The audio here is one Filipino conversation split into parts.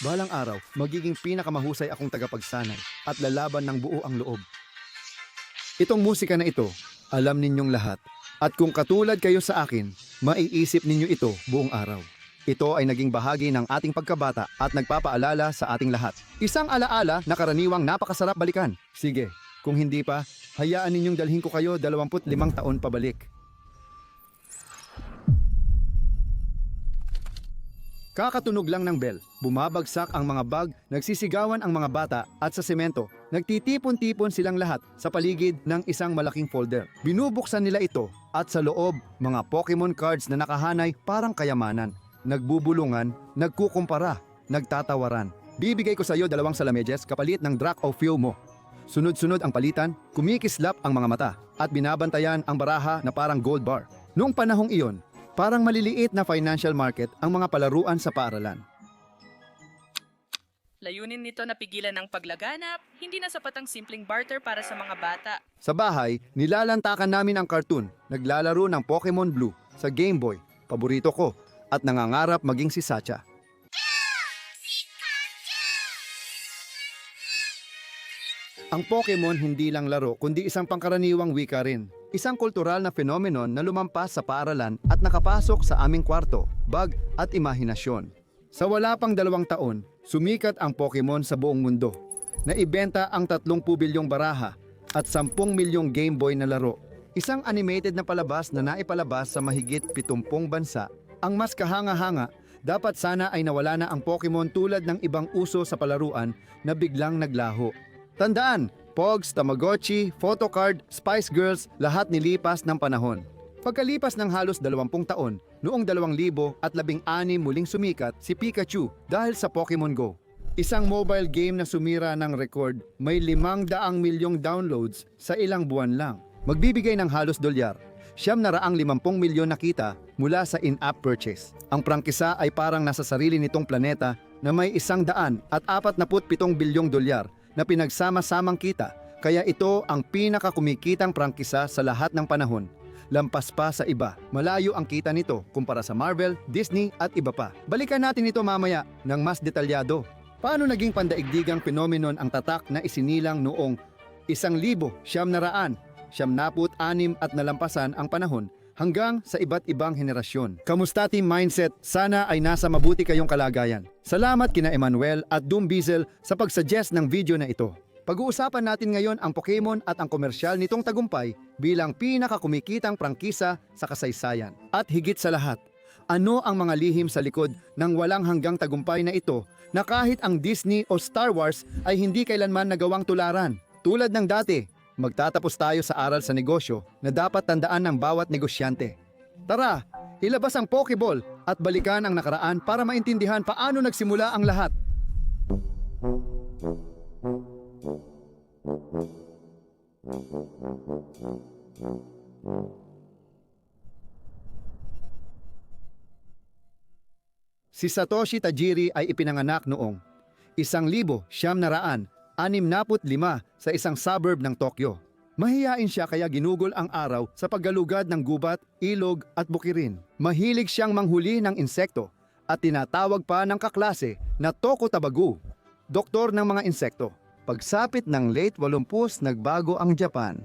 Balang araw, magiging pinakamahusay akong tagapagsanay at lalaban ng buo ang loob. Itong musika na ito, alam ninyong lahat. At kung katulad kayo sa akin, maiisip ninyo ito buong araw. Ito ay naging bahagi ng ating pagkabata at nagpapaalala sa ating lahat. Isang alaala na karaniwang napakasarap balikan. Sige, kung hindi pa, hayaan ninyong dalhin ko kayo 25 taon pabalik. Kakatunog lang ng bell, bumabagsak ang mga bag, nagsisigawan ang mga bata at sa semento, nagtitipon-tipon silang lahat sa paligid ng isang malaking folder. Binubuksan nila ito at sa loob, mga Pokemon cards na nakahanay parang kayamanan. Nagbubulungan, nagkukumpara, nagtatawaran. Bibigay ko sa iyo dalawang salamedyes kapalit ng Drac o Fuel mo. Sunod-sunod ang palitan, kumikislap ang mga mata at binabantayan ang baraha na parang gold bar. Noong panahong iyon, parang maliliit na financial market ang mga palaruan sa paaralan. Layunin nito na pigilan ang paglaganap, hindi na sapat ang simpleng barter para sa mga bata. Sa bahay, nilalantakan namin ang cartoon, naglalaro ng Pokemon Blue sa Game Boy, paborito ko, at nangangarap maging si Sacha. Ang Pokemon hindi lang laro kundi isang pangkaraniwang wika rin. Isang kultural na phenomenon na lumampas sa paaralan at nakapasok sa aming kwarto, bag at imahinasyon. Sa wala pang dalawang taon, sumikat ang Pokemon sa buong mundo. Naibenta ang 30 bilyong baraha at 10 milyong Game Boy na laro. Isang animated na palabas na naipalabas sa mahigit 70 bansa. Ang mas kahanga-hanga, dapat sana ay nawala na ang Pokemon tulad ng ibang uso sa palaruan na biglang naglaho. Tandaan, Pogs, Tamagotchi, Photocard, Spice Girls, lahat nilipas ng panahon. Pagkalipas ng halos 20 taon, noong 2016 muling sumikat si Pikachu dahil sa Pokemon Go. Isang mobile game na sumira ng record, may 500 milyong downloads sa ilang buwan lang. Magbibigay ng halos dolyar. Siyam na raang 50 milyon na kita mula sa in-app purchase. Ang prangkisa ay parang nasa sarili nitong planeta na may isang daan at 47 bilyong dolyar na pinagsama-samang kita, kaya ito ang pinakakumikitang prangkisa sa lahat ng panahon. Lampas pa sa iba, malayo ang kita nito kumpara sa Marvel, Disney at iba pa. Balikan natin ito mamaya ng mas detalyado. Paano naging pandaigdigang phenomenon ang tatak na isinilang noong isang libo, siyam na raan, siyam naput anim at nalampasan ang panahon hanggang sa iba't ibang henerasyon. Kamusta Team Mindset? Sana ay nasa mabuti kayong kalagayan. Salamat kina Emmanuel at Doom Bizel sa pagsuggest ng video na ito. Pag-uusapan natin ngayon ang Pokemon at ang komersyal nitong tagumpay bilang pinakakumikitang prangkisa sa kasaysayan. At higit sa lahat, ano ang mga lihim sa likod ng walang hanggang tagumpay na ito na kahit ang Disney o Star Wars ay hindi kailanman nagawang tularan. Tulad ng dati, magtatapos tayo sa aral sa negosyo na dapat tandaan ng bawat negosyante. Tara, ilabas ang Pokeball at balikan ang nakaraan para maintindihan paano nagsimula ang lahat. Si Satoshi Tajiri ay ipinanganak noong isang libo siyam na raan, anim naput lima sa isang suburb ng Tokyo. Mahiyain siya kaya ginugol ang araw sa paggalugad ng gubat, ilog at bukirin. Mahilig siyang manghuli ng insekto at tinatawag pa ng kaklase na Toko Tabagu, doktor ng mga insekto. Pagsapit ng late 80s nagbago ang Japan.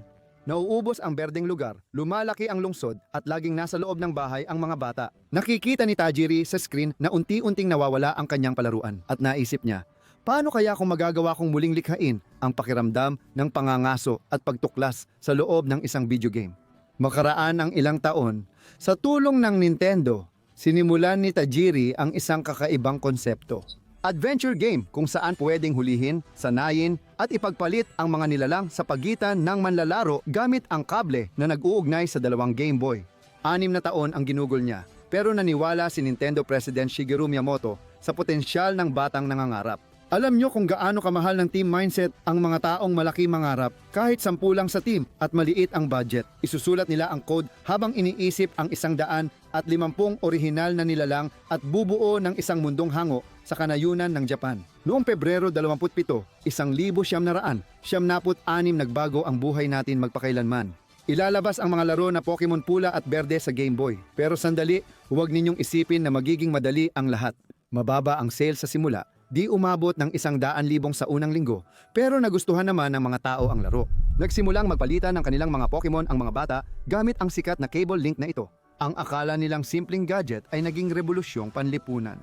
Nauubos ang berdeng lugar, lumalaki ang lungsod at laging nasa loob ng bahay ang mga bata. Nakikita ni Tajiri sa screen na unti-unting nawawala ang kanyang palaruan at naisip niya, paano kaya kung magagawa kong muling likhain ang pakiramdam ng pangangaso at pagtuklas sa loob ng isang video game? Makaraan ang ilang taon, sa tulong ng Nintendo, sinimulan ni Tajiri ang isang kakaibang konsepto. Adventure game kung saan pwedeng hulihin, sanayin at ipagpalit ang mga nilalang sa pagitan ng manlalaro gamit ang kable na nag-uugnay sa dalawang Game Boy. Anim na taon ang ginugol niya pero naniwala si Nintendo President Shigeru Miyamoto sa potensyal ng batang nangangarap. Alam nyo kung gaano kamahal ng team mindset ang mga taong malaki mangarap kahit sampu lang sa team at maliit ang budget. Isusulat nila ang code habang iniisip ang isang daan at limampung orihinal na nilalang at bubuo ng isang mundong hango sa kanayunan ng Japan. Noong Pebrero 27, isang libo siyam na raan, siyam naput anim nagbago ang buhay natin magpakailanman. Ilalabas ang mga laro na Pokemon Pula at Berde sa Game Boy. Pero sandali, huwag ninyong isipin na magiging madali ang lahat. Mababa ang sales sa simula, Di umabot ng isang daan libong sa unang linggo, pero nagustuhan naman ng mga tao ang laro. Nagsimulang magpalitan ng kanilang mga Pokemon ang mga bata gamit ang sikat na cable link na ito. Ang akala nilang simpleng gadget ay naging revolusyong panlipunan.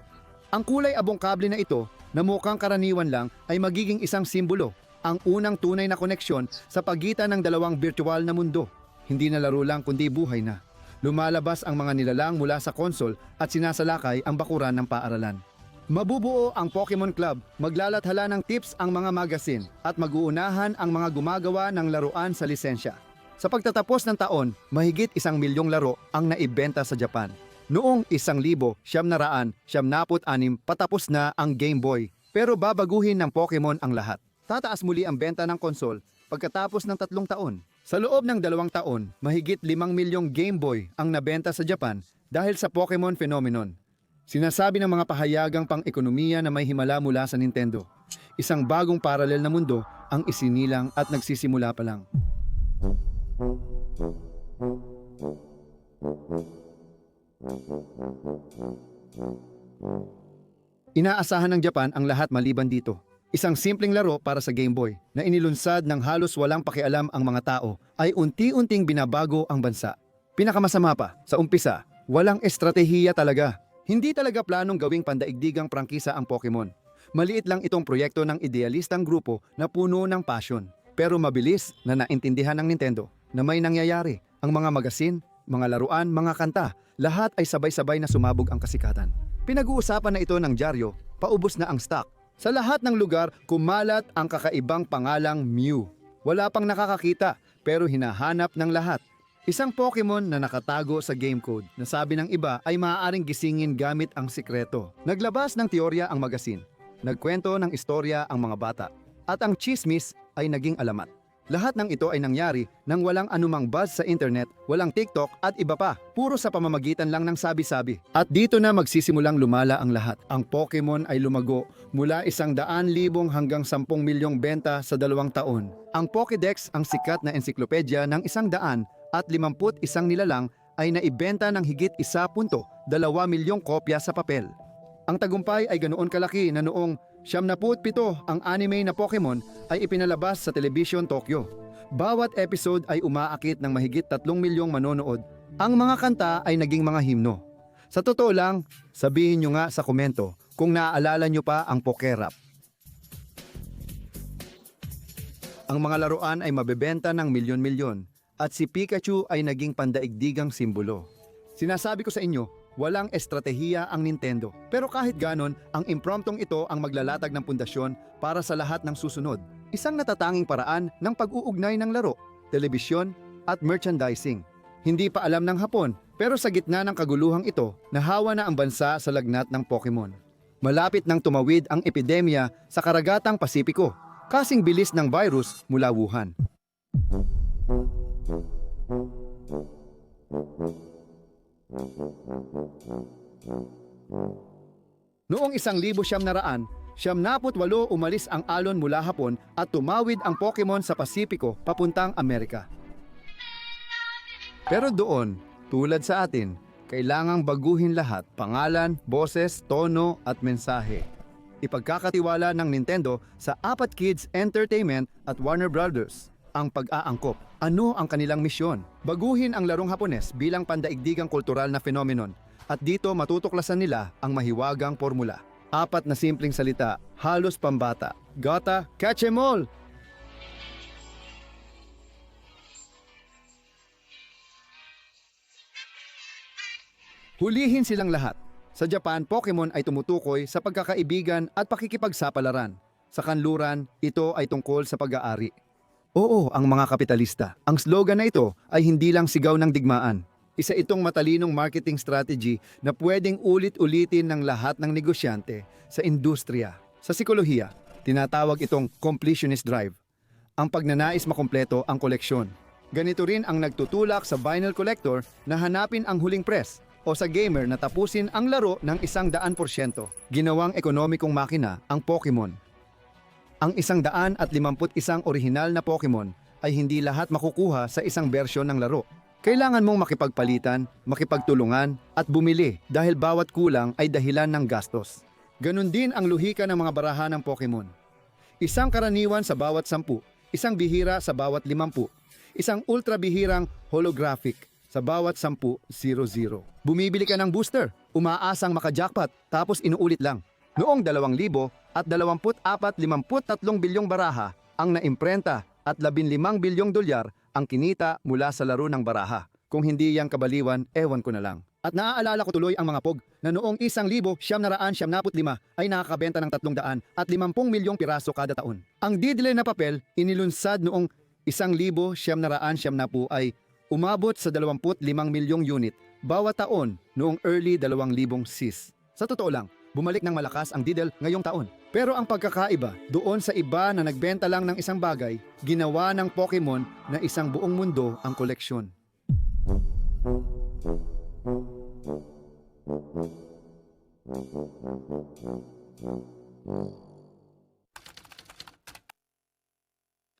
Ang kulay abong kable na ito, na mukhang karaniwan lang, ay magiging isang simbolo, ang unang tunay na koneksyon sa pagitan ng dalawang virtual na mundo. Hindi na laro lang kundi buhay na. Lumalabas ang mga nilalang mula sa konsol at sinasalakay ang bakuran ng paaralan. Mabubuo ang Pokemon Club, maglalathala ng tips ang mga magazine at mag-uunahan ang mga gumagawa ng laruan sa lisensya. Sa pagtatapos ng taon, mahigit isang milyong laro ang naibenta sa Japan. Noong isang libo, siyam na siyam naput anim, patapos na ang Game Boy. Pero babaguhin ng Pokemon ang lahat. Tataas muli ang benta ng konsol pagkatapos ng tatlong taon. Sa loob ng dalawang taon, mahigit limang milyong Game Boy ang nabenta sa Japan dahil sa Pokemon phenomenon. Sinasabi ng mga pahayagang pang-ekonomiya na may himala mula sa Nintendo. Isang bagong paralel na mundo ang isinilang at nagsisimula pa lang. Inaasahan ng Japan ang lahat maliban dito. Isang simpleng laro para sa Game Boy na inilunsad ng halos walang pakialam ang mga tao ay unti-unting binabago ang bansa. Pinakamasama pa, sa umpisa, walang estratehiya talaga. Hindi talaga planong gawing pandaigdigang prangkisa ang Pokemon. Maliit lang itong proyekto ng idealistang grupo na puno ng passion. Pero mabilis na naintindihan ng Nintendo na may nangyayari. Ang mga magasin, mga laruan, mga kanta, lahat ay sabay-sabay na sumabog ang kasikatan. Pinag-uusapan na ito ng dyaryo, paubos na ang stock. Sa lahat ng lugar, kumalat ang kakaibang pangalang Mew. Wala pang nakakakita, pero hinahanap ng lahat. Isang Pokemon na nakatago sa game code na sabi ng iba ay maaaring gisingin gamit ang sikreto. Naglabas ng teorya ang magasin. Nagkwento ng istorya ang mga bata. At ang chismis ay naging alamat. Lahat ng ito ay nangyari nang walang anumang buzz sa internet, walang TikTok at iba pa. Puro sa pamamagitan lang ng sabi-sabi. At dito na magsisimulang lumala ang lahat. Ang Pokemon ay lumago mula isang daan libong hanggang sampung milyong benta sa dalawang taon. Ang Pokédex ang sikat na ensiklopedya ng isang daan at limamput isang nilalang ay naibenta ng higit isa punto, dalawa milyong kopya sa papel. Ang tagumpay ay ganoon kalaki na noong siyam na pito ang anime na Pokemon ay ipinalabas sa Television Tokyo. Bawat episode ay umaakit ng mahigit tatlong milyong manonood. Ang mga kanta ay naging mga himno. Sa totoo lang, sabihin nyo nga sa komento kung naaalala nyo pa ang Pokerap. Ang mga laruan ay mabebenta ng milyon-milyon at si Pikachu ay naging pandaigdigang simbolo. Sinasabi ko sa inyo, walang estratehiya ang Nintendo. Pero kahit ganon, ang impromptong ito ang maglalatag ng pundasyon para sa lahat ng susunod. Isang natatanging paraan ng pag-uugnay ng laro, telebisyon at merchandising. Hindi pa alam ng Hapon, pero sa gitna ng kaguluhang ito, nahawa na ang bansa sa lagnat ng Pokemon. Malapit nang tumawid ang epidemya sa karagatang Pasipiko, kasing bilis ng virus mula Wuhan. Noong isang libo siyam na raan, siyam naput walo umalis ang alon mula Hapon at tumawid ang Pokemon sa Pasipiko papuntang Amerika. Pero doon, tulad sa atin, kailangang baguhin lahat, pangalan, boses, tono at mensahe. Ipagkakatiwala ng Nintendo sa Apat Kids Entertainment at Warner Brothers ang pag-aangkop. Ano ang kanilang misyon? Baguhin ang larong Hapones bilang pandaigdigang kultural na phenomenon at dito matutuklasan nila ang mahiwagang formula. Apat na simpleng salita, halos pambata. Gata, catch 'em all! Hulihin silang lahat. Sa Japan, Pokemon ay tumutukoy sa pagkakaibigan at pakikipagsapalaran. Sa kanluran, ito ay tungkol sa pag-aari. Oo, ang mga kapitalista. Ang slogan na ito ay hindi lang sigaw ng digmaan. Isa itong matalinong marketing strategy na pwedeng ulit-ulitin ng lahat ng negosyante sa industriya. Sa sikolohiya, tinatawag itong completionist drive. Ang pagnanais makumpleto ang koleksyon. Ganito rin ang nagtutulak sa vinyl collector na hanapin ang huling press o sa gamer na tapusin ang laro ng isang daan porsyento. Ginawang ekonomikong makina ang Pokemon. Ang isang daan at limamput isang orihinal na Pokemon ay hindi lahat makukuha sa isang bersyon ng laro. Kailangan mong makipagpalitan, makipagtulungan at bumili dahil bawat kulang ay dahilan ng gastos. Ganon din ang luhika ng mga baraha ng Pokemon. Isang karaniwan sa bawat sampu, isang bihira sa bawat limampu, isang ultra bihirang holographic sa bawat sampu, 0-0. Bumibili ka ng booster, umaasang makajackpot, tapos inuulit lang. Noong 2,000 at 24-53 bilyong baraha ang naimprenta at 15 bilyong dolyar ang kinita mula sa laro ng baraha. Kung hindi yang kabaliwan, ewan ko na lang. At naaalala ko tuloy ang mga pog na noong 1,000 siyam naraan siyam naput lima ay nakakabenta ng 300 at 50 milyong piraso kada taon. Ang didile na papel inilunsad noong 1,000 siyam naraan siyam napu ay umabot sa 25 milyong unit bawat taon noong early 2000 sis. Sa totoo lang, bumalik ng malakas ang Diddle ngayong taon. Pero ang pagkakaiba, doon sa iba na nagbenta lang ng isang bagay, ginawa ng Pokemon na isang buong mundo ang koleksyon.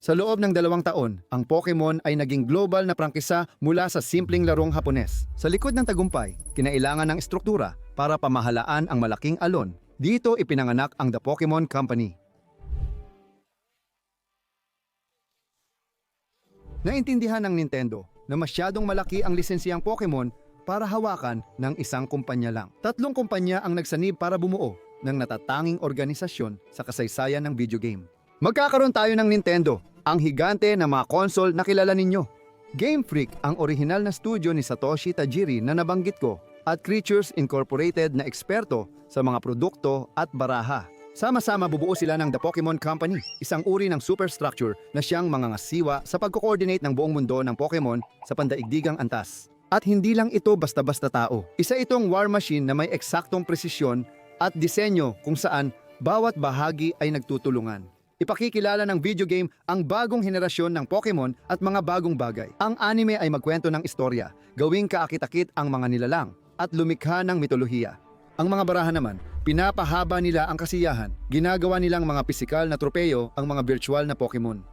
Sa loob ng dalawang taon, ang Pokemon ay naging global na prangkisa mula sa simpleng larong Hapones. Sa likod ng tagumpay, kinailangan ng estruktura para pamahalaan ang malaking alon. Dito ipinanganak ang The Pokemon Company. Naintindihan ng Nintendo na masyadong malaki ang lisensiyang Pokemon para hawakan ng isang kumpanya lang. Tatlong kumpanya ang nagsanib para bumuo ng natatanging organisasyon sa kasaysayan ng video game. Magkakaroon tayo ng Nintendo, ang higante ng mga console na kilala ninyo. Game Freak ang orihinal na studio ni Satoshi Tajiri na nabanggit ko at Creatures Incorporated na eksperto sa mga produkto at baraha. Sama-sama bubuo sila ng The Pokemon Company, isang uri ng superstructure na siyang mga ngasiwa sa pagko-coordinate ng buong mundo ng Pokemon sa pandaigdigang antas. At hindi lang ito basta-basta tao. Isa itong war machine na may eksaktong presisyon at disenyo kung saan bawat bahagi ay nagtutulungan. Ipakikilala ng video game ang bagong henerasyon ng Pokemon at mga bagong bagay. Ang anime ay magkwento ng istorya, gawing kaakit-akit ang mga nilalang, at lumikha ng mitolohiya. Ang mga baraha naman, pinapahaba nila ang kasiyahan, ginagawa nilang mga pisikal na tropeyo ang mga virtual na Pokemon.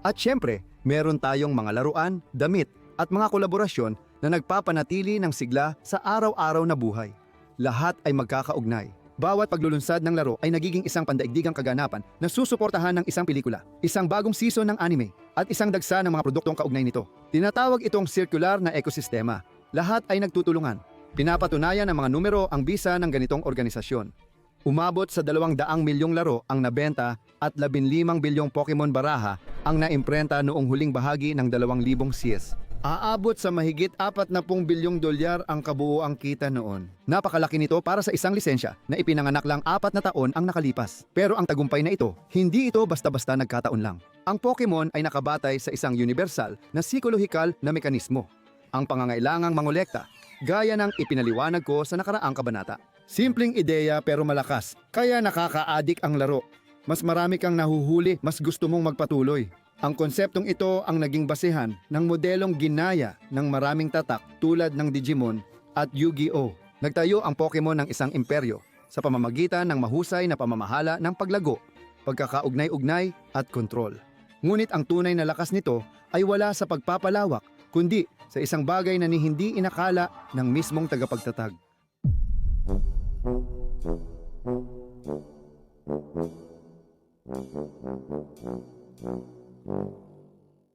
At syempre, meron tayong mga laruan, damit, at mga kolaborasyon na nagpapanatili ng sigla sa araw-araw na buhay. Lahat ay magkakaugnay. Bawat paglulunsad ng laro ay nagiging isang pandaigdigang kaganapan na susuportahan ng isang pelikula, isang bagong season ng anime, at isang dagsa ng mga produktong kaugnay nito. Tinatawag itong circular na ekosistema. Lahat ay nagtutulungan. Pinapatunayan ng mga numero ang bisa ng ganitong organisasyon. Umabot sa 200 milyong laro ang nabenta at 15 bilyong Pokemon Baraha ang naimprenta noong huling bahagi ng 2,000 CS. Aabot sa mahigit 40 bilyong dolyar ang kabuoang kita noon. Napakalaki nito para sa isang lisensya na ipinanganak lang apat na taon ang nakalipas. Pero ang tagumpay na ito, hindi ito basta-basta nagkataon lang. Ang Pokemon ay nakabatay sa isang universal na psikolohikal na mekanismo. Ang pangangailangang mangolekta, gaya ng ipinaliwanag ko sa nakaraang kabanata. Simpleng ideya pero malakas, kaya nakaka-addict ang laro. Mas marami kang nahuhuli, mas gusto mong magpatuloy. Ang konseptong ito ang naging basehan ng modelong ginaya ng maraming tatak tulad ng Digimon at Yu-Gi-Oh! Nagtayo ang Pokemon ng isang imperyo sa pamamagitan ng mahusay na pamamahala ng paglago, pagkakaugnay-ugnay at kontrol. Ngunit ang tunay na lakas nito ay wala sa pagpapalawak, kundi sa isang bagay na ni hindi inakala ng mismong tagapagtatag.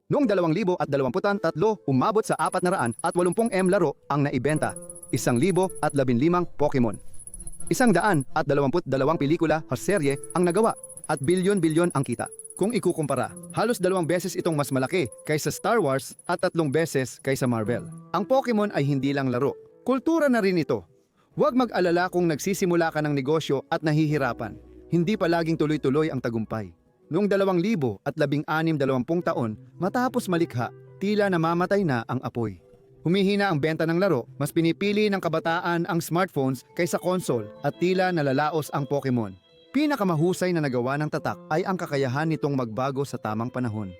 Noong 2023, umabot sa 400 at 80 M laro ang naibenta, 1,000 at 15 Pokemon. Isang daan at 22 pelikula o serye ang nagawa at bilyon-bilyon ang kita. Kung ikukumpara, halos dalawang beses itong mas malaki kaysa Star Wars at tatlong beses kaysa Marvel. Ang Pokemon ay hindi lang laro. Kultura na rin ito. Huwag mag-alala kung nagsisimula ka ng negosyo at nahihirapan. Hindi palaging tuloy-tuloy ang tagumpay. Noong 2000 at 16-20 taon, matapos malikha, tila namamatay na ang apoy. Humihina ang benta ng laro, mas pinipili ng kabataan ang smartphones kaysa console at tila nalalaos ang Pokemon. Pinakamahusay na nagawa ng tatak ay ang kakayahan nitong magbago sa tamang panahon.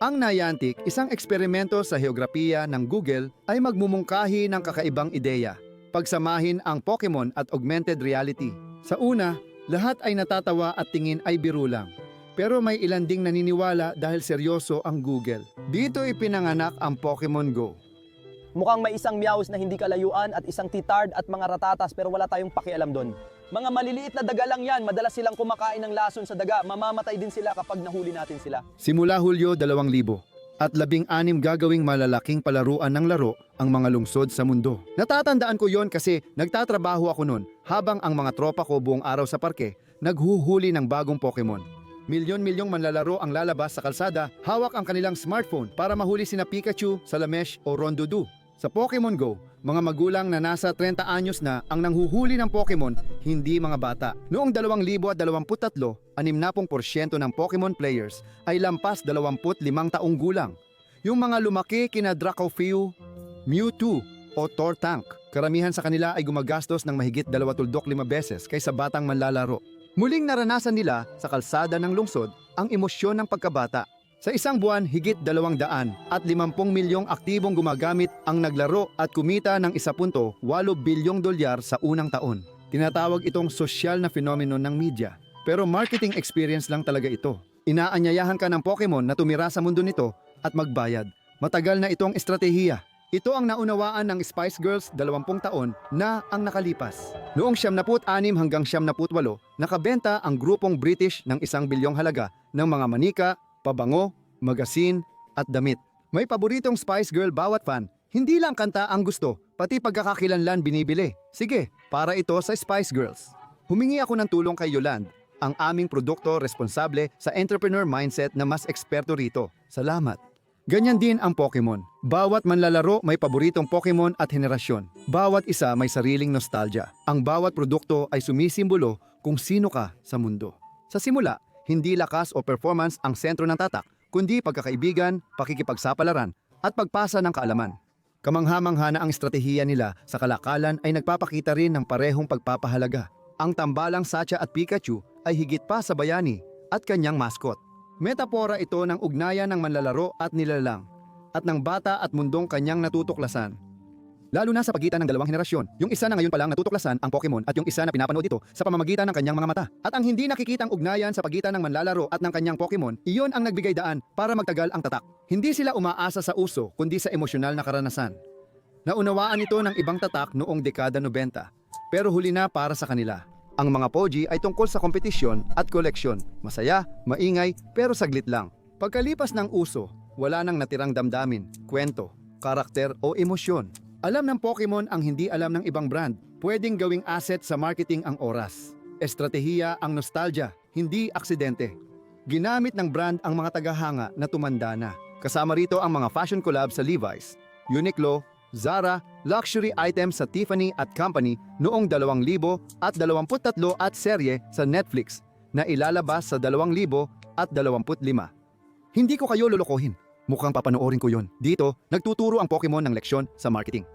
Ang Niantic, isang eksperimento sa heograpiya ng Google, ay magmumungkahi ng kakaibang ideya. Pagsamahin ang Pokemon at augmented reality. Sa una, lahat ay natatawa at tingin ay biro lang. Pero may ilan ding naniniwala dahil seryoso ang Google. Dito ipinanganak ang Pokemon Go. Mukhang may isang Meows na hindi kalayuan at isang Titard at mga Ratatas pero wala tayong pakialam doon. Mga maliliit na daga lang yan. Madalas silang kumakain ng lason sa daga. Mamamatay din sila kapag nahuli natin sila. Simula Hulyo 2000 at labing anim gagawing malalaking palaruan ng laro ang mga lungsod sa mundo. Natatandaan ko yon kasi nagtatrabaho ako noon habang ang mga tropa ko buong araw sa parke naghuhuli ng bagong Pokemon. Milyon-milyong manlalaro ang lalabas sa kalsada, hawak ang kanilang smartphone para mahuli sina Pikachu, Salamesh o Rondoudou. Sa Pokemon Go, mga magulang na nasa 30 anyos na ang nanghuhuli ng Pokemon, hindi mga bata. Noong 2023, 60% ng Pokemon players ay lampas 25 taong gulang. Yung mga lumaki kina Dracofeu, Mewtwo o Tortank, karamihan sa kanila ay gumagastos ng mahigit 25 beses kaysa batang manlalaro. Muling naranasan nila sa kalsada ng lungsod ang emosyon ng pagkabata. Sa isang buwan, higit 200 at 50 milyong aktibong gumagamit ang naglaro at kumita ng 1.8 bilyong dolyar sa unang taon. Tinatawag itong sosyal na fenomeno ng media. Pero marketing experience lang talaga ito. Inaanyayahan ka ng Pokemon na tumira sa mundo nito at magbayad. Matagal na itong estratehiya. Ito ang naunawaan ng Spice Girls 20 taon na ang nakalipas. Noong 76 hanggang 78, nakabenta ang grupong British ng isang bilyong halaga ng mga manika, pabango, magasin at damit. May paboritong Spice Girl bawat fan. Hindi lang kanta ang gusto, pati pagkakakilanlan binibili. Sige, para ito sa Spice Girls. Humingi ako ng tulong kay Yoland, ang aming produkto responsable sa entrepreneur mindset na mas eksperto rito. Salamat. Ganyan din ang Pokemon. Bawat manlalaro may paboritong Pokemon at henerasyon. Bawat isa may sariling nostalgia. Ang bawat produkto ay sumisimbolo kung sino ka sa mundo. Sa simula, hindi lakas o performance ang sentro ng tatak, kundi pagkakaibigan, pakikipagsapalaran, at pagpasa ng kaalaman. Kamangha-mangha na ang estratehiya nila sa kalakalan ay nagpapakita rin ng parehong pagpapahalaga. Ang tambalang Sacha at Pikachu ay higit pa sa bayani at kanyang mascot. Metapora ito ng ugnayan ng manlalaro at nilalang at ng bata at mundong kanyang natutuklasan. Lalo na sa pagitan ng dalawang henerasyon, yung isa na ngayon palang natutuklasan ang Pokemon at yung isa na pinapanood ito sa pamamagitan ng kanyang mga mata. At ang hindi nakikitang ugnayan sa pagitan ng manlalaro at ng kanyang Pokemon, iyon ang nagbigay daan para magtagal ang tatak. Hindi sila umaasa sa uso kundi sa emosyonal na karanasan. Naunawaan ito ng ibang tatak noong dekada 90, pero huli na para sa kanila. Ang mga Poji ay tungkol sa kompetisyon at koleksyon. Masaya, maingay, pero saglit lang. Pagkalipas ng uso, wala nang natirang damdamin, kwento, karakter o emosyon. Alam ng Pokemon ang hindi alam ng ibang brand. Pwedeng gawing asset sa marketing ang oras. Estratehiya ang nostalgia, hindi aksidente. Ginamit ng brand ang mga tagahanga na tumanda na. Kasama rito ang mga fashion collab sa Levi's, Uniqlo, Zara, luxury items sa Tiffany at Company noong 2000 at 23 at serye sa Netflix na ilalabas sa 2000 at 25. Hindi ko kayo lulukohin. Mukhang papanoorin ko yon. Dito, nagtuturo ang Pokemon ng leksyon sa marketing.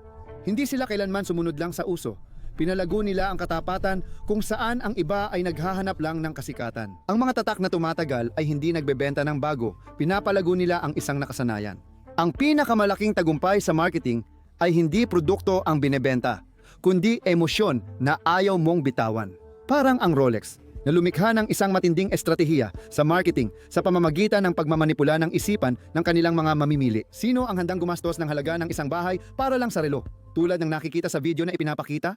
Hindi sila kailanman sumunod lang sa uso. Pinalago nila ang katapatan kung saan ang iba ay naghahanap lang ng kasikatan. Ang mga tatak na tumatagal ay hindi nagbebenta ng bago, pinapalago nila ang isang nakasanayan. Ang pinakamalaking tagumpay sa marketing ay hindi produkto ang binebenta, kundi emosyon na ayaw mong bitawan. Parang ang Rolex, na lumikha ng isang matinding estratehiya sa marketing sa pamamagitan ng pagmamanipula ng isipan ng kanilang mga mamimili. Sino ang handang gumastos ng halaga ng isang bahay para lang sa relo? Tulad ng nakikita sa video na ipinapakita?